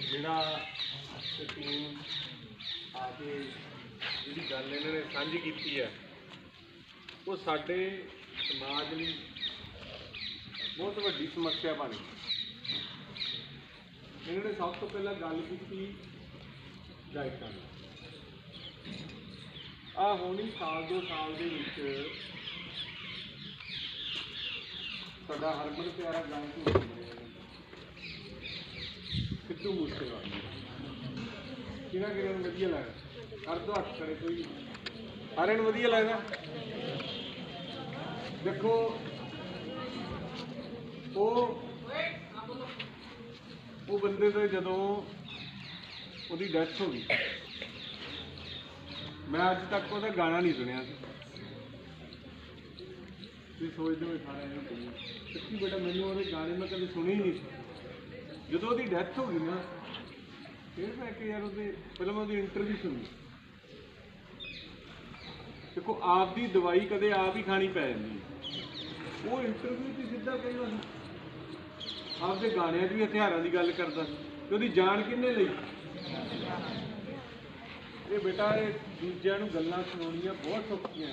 ਜਿਹੜਾ ਟੀਮ ਆ ਕੇ ਜਿਹੜੀ ਗੱਲ ਇਹਨਾਂ ਨੇ ਸਾਂਝੀ ਕੀਤੀ ਹੈ, ਉਹ ਸਾਡੇ ਸਮਾਜ ਲਈ ਬਹੁਤ ਵੱਡੀ ਸਮੱਸਿਆ ਬਣ ਗਈ। ਇਹਨਾਂ ਨੇ ਸਭ ਤੋਂ ਪਹਿਲਾਂ ਗੱਲ ਕੀਤੀ ਡਾਈਟਾਂ ਦੀ। ਆ ਹੋਣੀ ਸਾਲ ਦੋ ਸਾਲ ਦੇ ਵਿੱਚ ਸਾਡਾ ਹਰਮਨ ਪਿਆਰਾ ਗਾਇਕ ਹੋ ਗਿਆ ਸਿੱਧੂ ਮੂਸੇਵਾਲਾ ਕਿਹਨਾਂ ਕਿਹਨਾਂ ਨੂੰ ਵਧੀਆ ਲੱਗਦਾ? ਕਰ ਦੋ ਹੱਥ ਕਰੇ ਕੋਈ ਸਾਰਿਆਂ ਨੂੰ ਵਧੀਆ ਲੱਗਦਾ? ਦੇਖੋ, ਉਹ ਉਹ ਬੰਦੇ ਦੇ ਜਦੋਂ ਉਹਦੀ ਡੈਥ ਹੋ ਗਈ। ਮੈਂ ਅੱਜ ਤੱਕ ਉਹਦਾ ਗਾਣਾ ਨਹੀਂ ਸੁਣਿਆ ਸੀ। ਤੁਸੀਂ ਸੋਚਦੇ ਹੋ ਸਾਰਿਆਂ ਨੂੰ ਕੋਈ ਸੱਚੀ ਬੇਟਾ, ਮੈਨੂੰ ਉਹਦੇ ਗਾਣੇ ਮੈਂ ਕਦੇ ਸੁਣੇ ਹੀ ਨਹੀਂ ਸੀ। ਜਦੋਂ ਉਹਦੀ ਡੈਥ ਹੋ ਗਈ ਨਾ, ਫਿਰ ਮੈਂ ਕਿ ਯਾਰ ਉਹਦੇ, ਪਹਿਲਾਂ ਮੈਂ ਉਹਦੀ ਇੰਟਰਵਿਊ ਸੁਣੀ। ਦੇਖੋ ਆਪ ਦੀ ਦਵਾਈ ਕਦੇ ਆਪ ਹੀ ਖਾਣੀ ਪੈ ਜਾਂਦੀ ਹੈ। ਉਹ ਇੰਟਰਵਿਊ 'ਚ ਸਿੱਧਾ ਕਹਿੰਦਾ ਸੀ ਆਪਦੇ ਗਾਣਿਆਂ 'ਚ ਵੀ ਹਥਿਆਰਾਂ ਦੀ ਗੱਲ ਕਰਦਾ ਤੇ ਉਹਦੀ ਜਾਨ ਕਿੰਨੇ ਲਈ? ਇਹ ਬੇਟਾ, ਇਹ ਦੂਜਿਆਂ ਨੂੰ ਗੱਲਾਂ ਸੁਣਾਉਣੀਆਂ ਬਹੁਤ ਸੌਖੀਆਂ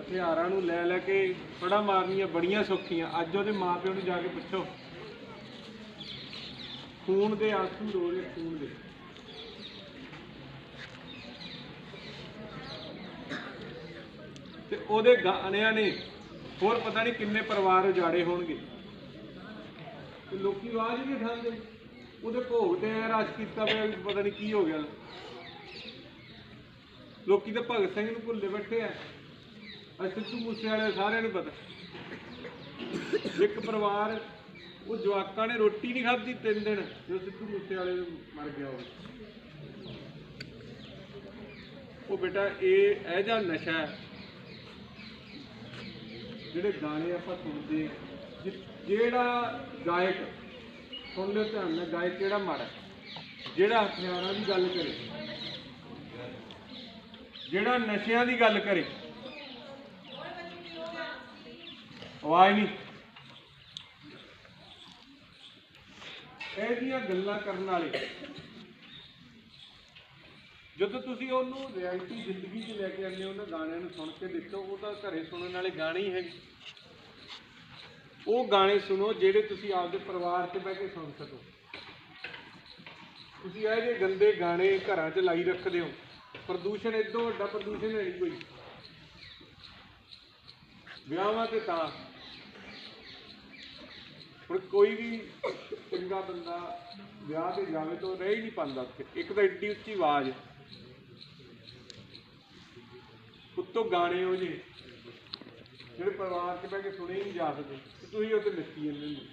ਹਥਿਆਰਾਂ ਨੂੰ ਲੈ ਲੈ ਕੇ ਫੜਾ ਮਾਰਨੀਆਂ ਬੜੀਆਂ ਸੌਖੀਆਂ। ਅੱਜ ਉਹਦੇ ਮਾਪਿਓ ਨੂੰ ਜਾ ਕੇ ਪੁੱਛੋ। ਖੂਨ ਦੇ ਆਂਸੂ ਰੋ ਰਹੇ ਖੂਨ ਦੇ। ਤੇ ਉਹਦੇ ਗਾਣਿਆਂ ਨੇ ਹੋਰ ਪਤਾ ਨਹੀਂ ਕਿੰਨੇ ਪਰਿਵਾਰ ਉਜਾੜੇ ਹੋਣਗੇ। ਤੇ ਲੋਕੀ ਆਵਾਜ਼ ਨਹੀਂ ਉਠਾਉਂਦੇ। ਉਹਦੇ ਭੋਗ ਤੇ ਰਸ਼ ਕੀਤਾ ਪਿਆ ਪਤਾ ਨਹੀਂ ਕੀ ਹੋ ਗਿਆ। ਲੋਕੀ ਤਾਂ ਭਗਤ ਸਿੰਘ ਨੂੰ ਭੁੱਲੇ ਬੈਠੇ ਆ। ਅੱਜ ਸਿੱਧੂ ਮੂਸੇ ਵਾਲੇ ਸਾਰਿਆਂ ਨੂੰ ਪਤਾ। ਇੱਕ ਪਰਿਵਾਰ ਉਹ ਜਵਾਕਾਂ ਨੇ ਰੋਟੀ ਨਹੀਂ ਖਾਧੀ ਤਿੰਨ ਦਿਨ ਜੋ ਸਿੱਧੂ ਮੂਸੇ ਵਾਲੇ ਮਰ ਗਿਆ ਉਹ। ਉਹ ਬੇਟਾ ਇਹ ਇਹ ਜਿਹਾ ਨਸ਼ਾ ਜਿਹੜੇ ਗਾਣੇ ਆਪਾਂ ਸੁਣਦੇ ਹਾਂ, ਜਿਹੜਾ ਗਾਇਕ ਸੁਣ ਲਿਓ ਧਿਆਨ ਨਾਲ ਗਾਇਕ ਕਿਹੜਾ ਮਾੜਾ ਜਿਹੜਾ ਹਥਿਆਰਾਂ ਦੀ ਗੱਲ ਕਰੇ ਜਿਹੜਾ ਨਸ਼ਿਆਂ ਦੀ ਗੱਲ ਕਰੇ। ਆਵਾਜ਼ ਨਹੀਂ। ਇਹਦੀਆਂ ਗੱਲਾਂ ਕਰਨ ਵਾਲੇ। ਜਦੋਂ ਤੁਸੀਂ ਉਹਨੂੰ ਰਿਐਲਿਟੀ ਜ਼ਿੰਦਗੀ 'ਚ ਲੈ ਕੇ ਆਉਂਦੇ ਹੋ, ਉਹਨਾਂ ਗਾਣਿਆਂ ਨੂੰ ਸੁਣ ਕੇ ਦੇਖੋ ਉਹ ਤਾਂ ਘਰੇ ਸੁਣਨ ਵਾਲੇ ਗਾਣੇ ਹੀ ਹੈਗੇ। ਉਹ ਗਾਣੇ ਸੁਣੋ ਜਿਹੜੇ ਤੁਸੀਂ ਆਪਦੇ ਪਰਿਵਾਰ 'ਚ ਬਹਿ ਕੇ ਸੁਣ ਸਕੋ। ਤੁਸੀਂ ਇਹ ਜਿਹੇ ਗੰਦੇ ਗਾਣੇ ਘਰਾਂ 'ਚ ਲਾਈ ਰੱਖਦੇ ਹੋ। ਪ੍ਰਦੂਸ਼ਣ ਇਦੋਂ ਵੱਡਾ ਪ੍ਰਦੂਸ਼ਣ ਹੈ ਨਹੀਂ ਕੋਈ। ਵਿਆਹਾਂ ਤੇ ਤਾਂ ਹੁਣ ਕੋਈ ਵੀ ਚੰਗਾ ਬੰਦਾ ਵਿਆਹ ਤੇ ਜਾਵੇ ਤਾਂ ਰਹਿ ਹੀ ਨਹੀਂ ਪਾਉਂਦਾ ਉੱਥੇ। ਇੱਕ ਤਾਂ ਏਡੀ ਉੱਚੀ ਆਵਾਜ਼। ਉੱਤੋਂ ਗਾਣੇ ਉਹ ਜੇ ਜਿਹੜੇ ਪਰਿਵਾਰ 'ਚ ਬਹਿ ਕੇ ਸੁਣੇ ਹੀ ਨਹੀਂ ਜਾ ਸਕਦੇ ਤੁਸੀਂ ਉੱਥੇ ਨੱਚੀ ਜਾਂਦੇ ਨੇ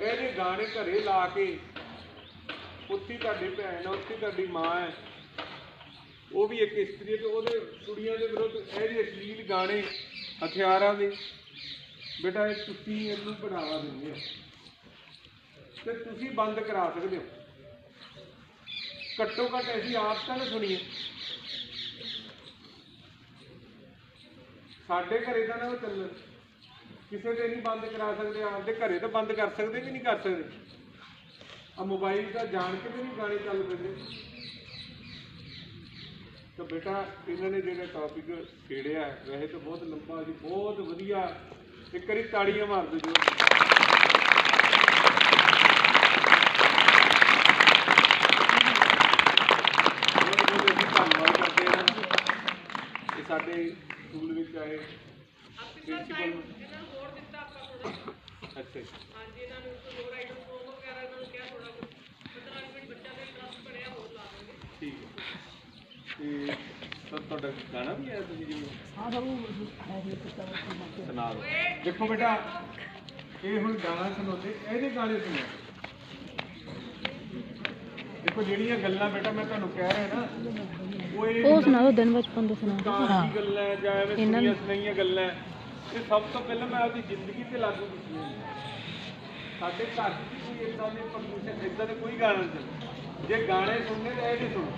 ਇਹਦੇ ਗਾਣੇ ਘਰੇ ਲਾ ਕੇ, ਉੱਥੇ ਤੁਹਾਡੀ ਭੈਣ ਹੈ ਉੱਥੇ ਤੁਹਾਡੀ ਮਾਂ ਹੈ ਉਹ ਵੀ ਇੱਕ ਇਸਤਰੀ ਹੈ ਤੇ ਉਹਦੇ ਕੁੜੀਆਂ ਦੇ ਵਿਰੁੱਧ ਇਹਦੇ ਅਸ਼ਲੀਲ ਗਾਣੇ ਹਥਿਆਰਾਂ ਦੇ। ਬੇਟਾ, ਇਹ ਤੁਸੀਂ ਇਹਨੂੰ ਬੜਾਵਾ ਦਿੰਦੇ ਹੋ। ਤੇ ਤੁਸੀਂ ਬੰਦ ਕਰਾ ਸਕਦੇ ਹੋ। ਘੱਟੋ ਘੱਟ ਅਸੀਂ ਆਪ ਤਾਂ ਨਾ ਸੁਣੀਏ। ਸਾਡੇ ਘਰੇ ਤਾਂ ਨਾ ਉਹ ਚੱਲਣ। ਕਿਸੇ ਦੇ ਨਹੀਂ ਬੰਦ ਕਰਾ ਸਕਦੇ, ਆਪਦੇ ਘਰੇ ਤਾਂ ਬੰਦ ਕਰ ਸਕਦੇ ਕਿ ਨਹੀਂ ਕਰ ਸਕਦੇ। ਆ ਮੋਬਾਈਲ ਤਾਂ ਜਾਣ ਕੇ ਵੀ ਨਹੀਂ ਗਾਣੇ ਚੱਲ ਪੈਂਦੇ। ਤਾਂ ਬੇਟਾ ਇਹਨਾਂ ਨੇ ਜਿਹੜਾ ਟੌਪਿਕ ਛੇੜਿਆ ਵੈਸੇ ਤਾਂ ਬਹੁਤ ਲੰਬਾ ਜੀ ਬਹੁਤ ਵਧੀਆ। ਇੱਕ ਵਾਰੀ ਤਾੜੀਆਂ ਮਾਰ ਦਿਓ ਸਾਡੇ ਸਕੂਲ ਵਿੱਚ ਆਏ। ਪ੍ਰਿੰਸੀਪਲ ਹੋਰ ਦਿੱਤਾ ਆਪਾਂ ਥੋੜਾ ਅੱਛਾ ਜੀ। ਹਾਂਜੀ ਇਹਨਾਂ ਨੂੰ ਹੋਰ ਆਈਟਮ ਫੋਮ ਵਗੈਰਾ ਇਹਨਾਂ ਨੂੰ ਕਿਹਾ ਥੋੜਾ ਕੁਝ ਮਤਲਬ ਕਿ ਬੱਚਿਆਂ ਦੇ ਇੰਟਰਸਟ ਬਣਿਆ ਹੋਰ ਲਾ ਦਾਂਗੇ ਠੀਕ ਹੈ ਤੇ ਤਾਂ ਤੁਹਾਡਾ ਗਾਣਾ ਵੀ ਆਇਆ ਤੁਸੀਂ ਜਿਵੇਂ? ਹਾਂ ਸਭ ਹੈ ਹੀ ਕਿਤਾ ਉਹ ਸੁਣਾ ਦਿਓ। ਦੇਖੋ ਬੇਟਾ ਇਹ ਹੁਣ ਗਾਣਾ ਸੁਣਾਉਂਦੇ ਇਹਦੇ ਗਾਣੇ ਸੁਣੋ। ਦੇਖੋ ਜਿਹੜੀਆਂ ਗੱਲਾਂ ਬੇਟਾ ਮੈਂ ਤੁਹਾਨੂੰ ਕਹਿ ਰਿਹਾ ਨਾ ਉਹ ਇਹ ਉਹ ਸੁਣਾ ਦਿਓ ਦਿਨ ਬਚਪਨ ਦੇ ਸੁਣਾ ਦਿਓ। ਦੀ ਗੱਲਾਂ ਹੈ ਜਾਂ ਐਵੇਂ ਸੁਣੀਆਂ ਸੁਣਾਈਆਂ ਗੱਲਾਂ। ਹੈ, ਇਹ ਸਭ ਤੋਂ ਪਹਿਲਾਂ ਮੈਂ ਆਪਣੀ ਜ਼ਿੰਦਗੀ ਤੇ ਲਾਗੂ ਕੀਤੀਆਂ ਨੇ। ਸਾਡੇ ਘਰ 'ਚ ਵੀ ਕੋਈ ਇਦਾਂ ਦੇ ਪ੍ਰਦੂਸ਼ਣ ਇਦਾਂ ਦੇ ਕੋਈ ਗਾਣਾ ਨਹੀਂ ਚੱਲਦਾ ਜੇ ਗਾਣੇ ਸੁਣਨੇ ਤਾਂ ਇਹ ਨਹੀਂ ਸੁਣੋ।